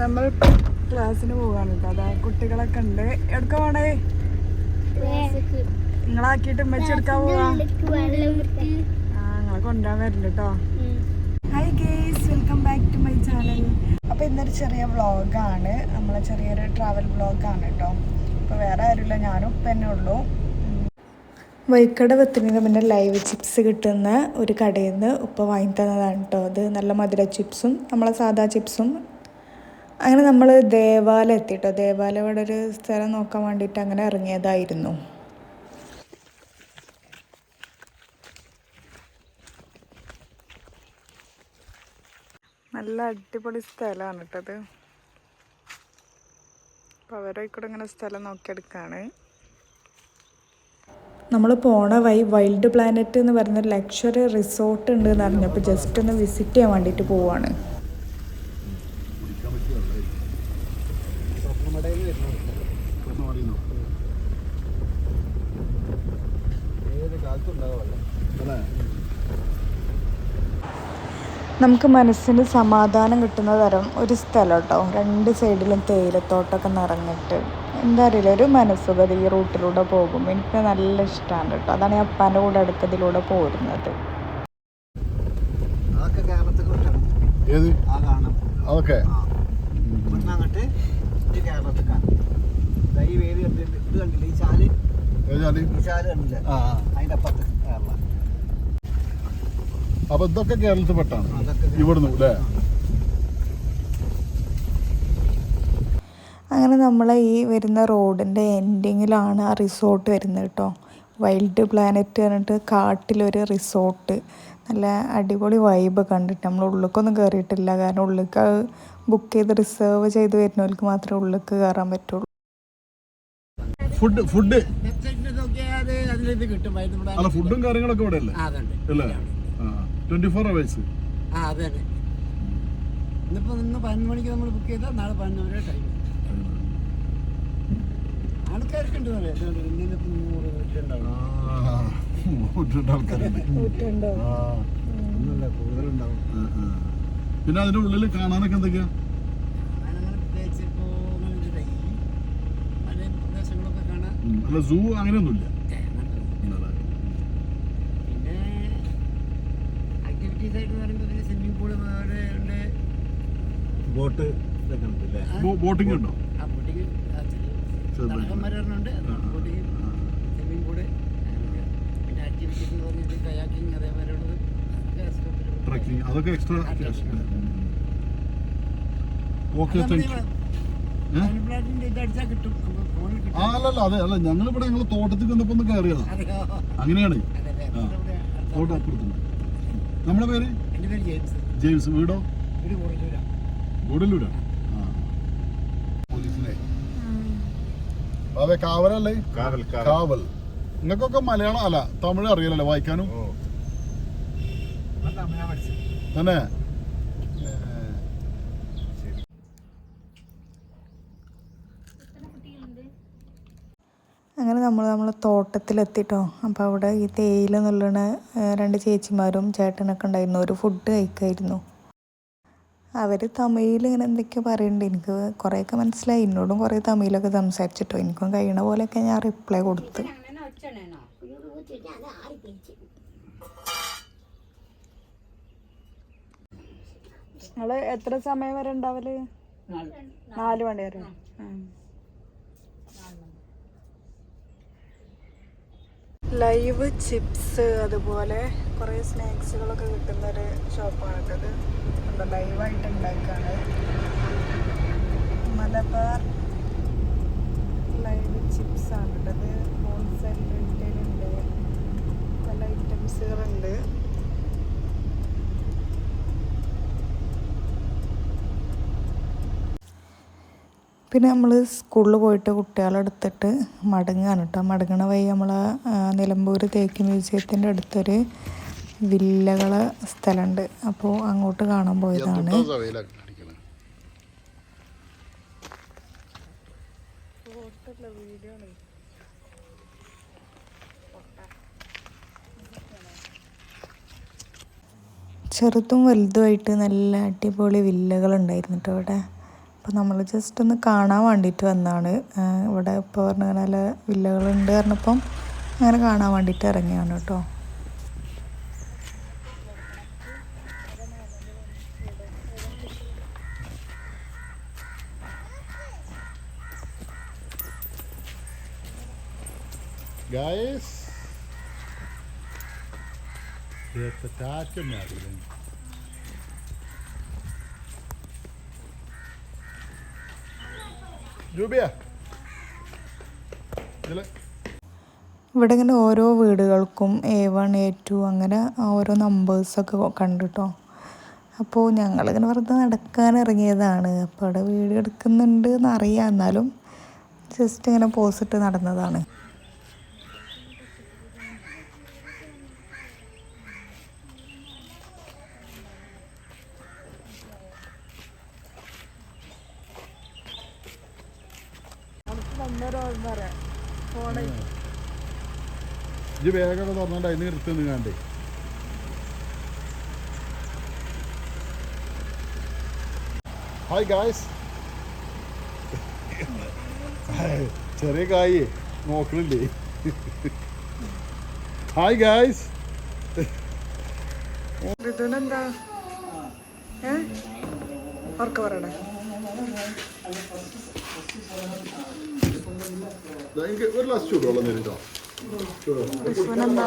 നമ്മൾ ക്ലാസ്സിന് പോകാനുണ്ട് അതാ കുട്ടികളൊക്കെ ഉണ്ട്. എവിടക്ക വേണേ നിങ്ങളാക്കിയിട്ട് എടുക്കാൻ പോവാ? ആ കൊണ്ടുപോകാൻ വരില്ല കേട്ടോ. Hi guys welcome back to my channel അപ്പോൾ ഇന്നൊരു ചെറിയ വ്ളോഗാണ് നമ്മളെ ചെറിയൊരു ട്രാവൽ വ്ളോഗാണ് കേട്ടോ. അപ്പോൾ വേറെ ആരുമില്ല. ഞാനും ഉപ്പ തന്നെ ഉള്ളൂ. വൈക്കട മുന്നേ ലൈവ് ചിപ്സ് കിട്ടുന്ന ഒരു കടയിൽ നിന്ന് ഉപ്പ വാങ്ങി തന്നതാണ് കേട്ടോ. അത് നല്ല മധുര ചിപ്സും നമ്മളെ സാധാ ചിപ്സും അങ്ങനെ നമ്മൾ ദേവാലയം എത്തിയിട്ടോ ദേവാലയം ഇവിടെ ഒരു സ്ഥലം നോക്കാൻ വേണ്ടിയിട്ട് അങ്ങനെ ഇറങ്ങിയതായിരുന്നു. നല്ല അടിപൊളി സ്ഥലമാണ് കേട്ടത് അപ്പോൾ അവരെ കൂടെ ഇങ്ങനെ സ്ഥലം നോക്കിയെടുക്കുകയാണ് നമ്മൾ പോണ വൈ വൈൽഡ് പ്ലാനറ്റ് എന്ന് പറയുന്ന ലക്ഷറി റിസോർട്ട് ഉണ്ട് എന്ന് അറിഞ്ഞപ്പോൾ ജസ്റ്റ് ഒന്ന് വിസിറ്റ് ചെയ്യാൻ വേണ്ടിയിട്ട് പോവാണ്. നമുക്ക് മനസ്സിന് സമാധാനം കിട്ടുന്ന തരം ഒരു സ്ഥലം കേട്ടോ രണ്ട് സൈഡിലും തേയിലത്തോട്ടമൊക്കെ നിറഞ്ഞിട്ട് എന്താ അറിയില്ല ഒരു മനസ്സുഖത ഈ റൂട്ടിലൂടെ പോകും. എനിക്ക് നല്ല ഇഷ്ടമാണ് കേട്ടോ. അതാണ് ഞാൻ അപ്പാന്റെ കൂടെ അടുത്തതിലൂടെ പോരുന്നത്. വേര്. ഇത് കണ്ടില്ല? ഈ ചാൽ അപ്പൊ ഇതൊക്കെ കേരളത്തിൽ പെട്ടാണ്. ഇവിടുന്ന് അല്ലേ? അങ്ങനെ നമ്മളെ ഈ വരുന്ന റോഡിന്റെ എൻഡിങ്ങിലാണ് ആ റിസോർട്ട് വരുന്നത് കേട്ടോ വൈൽഡ് പ്ലാനറ്റ് പറഞ്ഞിട്ട് കാട്ടിലൊരു റിസോർട്ട് നല്ല അടിപൊളി വൈബ് കണ്ടിട്ട് നമ്മൾ ഉള്ളിലേക്കൊന്നും കയറിയിട്ടില്ല കാരണം ഉള്ളിലേക്ക് ബുക്ക് ചെയ്ത് റിസർവ് ചെയ്ത് വരുന്നവർക്ക് മാത്രമേ ഉള്ളിലേക്ക് കയറാൻ പറ്റുള്ളൂ. ഫുഡ് ഫുഡ് കിട്ടും. അല്ല ഫുഡും കാര്യങ്ങളൊക്കെ ഇവിടെ അല്ലേ അല്ലേ ട്വന്റി ഫോർ അവേഴ്സ് ആ അതെ തന്നെ ഇന്നിപ്പോ ഇന്ന് പതിനൊന്ന് മണിക്ക് നമ്മൾ ബുക്ക് ചെയ്താൽ നാളെ പതിനൊന്ന് വരെ ടൈം ഉണ്ട്. പിന്നെ അതിന്റെ ഉള്ളിൽ കാണാനൊക്കെ എന്തൊക്കെയാ. അല്ല സൂ അങ്ങനെയൊന്നുമില്ല പിന്നെ ആക്ടിവിറ്റീസ് ആയിട്ട് പറയുമ്പോൾ പിന്നെ സ്വിമ്മിംഗ് പൂൾ അവിടെ ഉണ്ട് ബോട്ട് ഇതൊക്കെ ഉണ്ട് അല്ലേ ബോട്ടിംഗ് ഉണ്ടോ ആ ബോട്ടിങ് ചെറുതായിട്ട്. തടകന്മാരുണ്ട് ആ, ആ, ബോട്ടിങ് ആ. സ്വിമ്മിംഗ് പൂൾ അങ്ങനെയൊക്കെ. പിന്നെ ആക്ടിവിറ്റീസ് എന്ന് പറഞ്ഞിട്ട് കയാക്കിങ് അതേപോലെ ഉള്ളത് ബോട്ടിംഗ് ഉണ്ടോ? ട്രക്കിംഗ് അതൊക്കെ എക്സ്ട്രാ. ഓക്കെ താങ്ക് യു ആ അല്ലല്ല അതെ അല്ല ഞങ്ങളിവിടെ ഞങ്ങൾ തോട്ടത്തിൽ വന്നപ്പോ ഒന്ന് കയറിയതാ അങ്ങനെയാണ്. അതെ ആ. തോട്ടം നമ്മുടെ പേര്? ജെയിംസ്. ജെയിംസ് വീടോ? ഗൂഡല്ലൂരാ. പോലീസിനെ. അതെ കാവലല്ലേ? കാവൽ കാവൽ. നിങ്ങൾക്കൊക്കെ മലയാളം അല്ല തമിഴ് അറിയാലല്ലേ വായിക്കാനും? തന്നെ? അങ്ങനെ നമ്മൾ നമ്മൾ തോട്ടത്തിലെത്തിട്ടോ. അപ്പോൾ അവിടെ ഈ തേയില നുള്ളണ രണ്ട് ചേച്ചിമാരും ചേട്ടനൊക്കെ ഉണ്ടായിരുന്നു. ഒരു ഫുഡ് കഴിക്കായിരുന്നു. അവർ തമിഴിൽ ഇങ്ങനെ എന്തൊക്കെയോ പറയുന്നുണ്ട് എനിക്ക് കുറേയൊക്കെ മനസ്സിലായി. എന്നോടും കുറേ തമിഴിലൊക്കെ സംസാരിച്ചിട്ടോ. എനിക്കും കഴിയണ പോലെയൊക്കെ ഞാൻ റിപ്ലൈ കൊടുത്ത്. നിങ്ങൾ എത്ര സമയം വരെ ഉണ്ടാവൽ? നാല്. മണി വരെ ലൈവ് ചിപ്സ് അതുപോലെ കുറേ സ്നാക്സുകളൊക്കെ കിട്ടുന്ന ഒരു ഷോപ്പാണിത്. എന്താ ലൈവായിട്ട് ഉണ്ടാക്കാണ്. മലബാർ ലൈവ് ചിപ്സ് ആണ് ഇത് ഹോൾസെയിൽ റീറ്റെയിൽ ഉണ്ട് പല ഐറ്റംസുകളുണ്ട്. പിന്നെ നമ്മൾ സ്കൂളിൽ പോയിട്ട് കുട്ടികളെ എടുത്തിട്ട് മടങ്ങുകയാണ് കേട്ടോ മടങ്ങണ വഴി നമ്മൾ നിലമ്പൂർ തേക്ക് മ്യൂസിയത്തിന്റെ അടുത്തൊരു വില്ലകളെ സ്ഥലമുണ്ട് അപ്പോൾ അങ്ങോട്ട് കാണാൻ പോയതാണ്. ചെറുതും വലുതുമായിട്ട് നല്ല അടിപൊളി വില്ലകളുണ്ടായിരുന്നു കേട്ടോ ഇവിടെ. അപ്പോൾ നമ്മൾ ജസ്റ്റ് ഒന്ന് കാണാൻ വേണ്ടിയിട്ട് വന്നതാണ് ഇവിടെ ഇപ്പോൾ പറഞ്ഞ നല്ല വില്ലകളുണ്ട് പറഞ്ഞപ്പം അങ്ങനെ കാണാൻ വേണ്ടിയിട്ട് ഇറങ്ങിയാണ് കേട്ടോ. Guys, here's the അറിയില്ല ജൂബിയ ഇവിടെ ഇങ്ങനെ ഓരോ വീടുകൾക്കും എ വൺ എ ടു അങ്ങനെ ഓരോ നമ്പേഴ്സൊക്കെ കണ്ടിട്ടോ? അപ്പോൾ ഞങ്ങളിങ്ങനെ വെറുതെ നടക്കാൻ ഇറങ്ങിയതാണ്. അപ്പോൾ അവിടെ വീട് എടുക്കുന്നുണ്ട് എന്നറിയാം. എന്നാലും ജസ്റ്റ് ഇങ്ങനെ പോസിട്ട് നടന്നതാണ്. ഇജ്ജ് വേഗമൊക്കെ തുറന്നിട്ട് അതിന് നിർത്തി നിങ്ങാണ്ടേ ഹായ് ഗായ്സ് ചെറിയ കായേ നോക്കണില്ലേ? ഹായ് ഗായ്സ് ഋതുനെന്താ? ഏ? ഉറക്ക പറയണേ. എനിക്ക് ഒരു ഗ്ലാസ് ചൂടുവെള്ളം തരുട്ടോ വിശ്വ എന്താ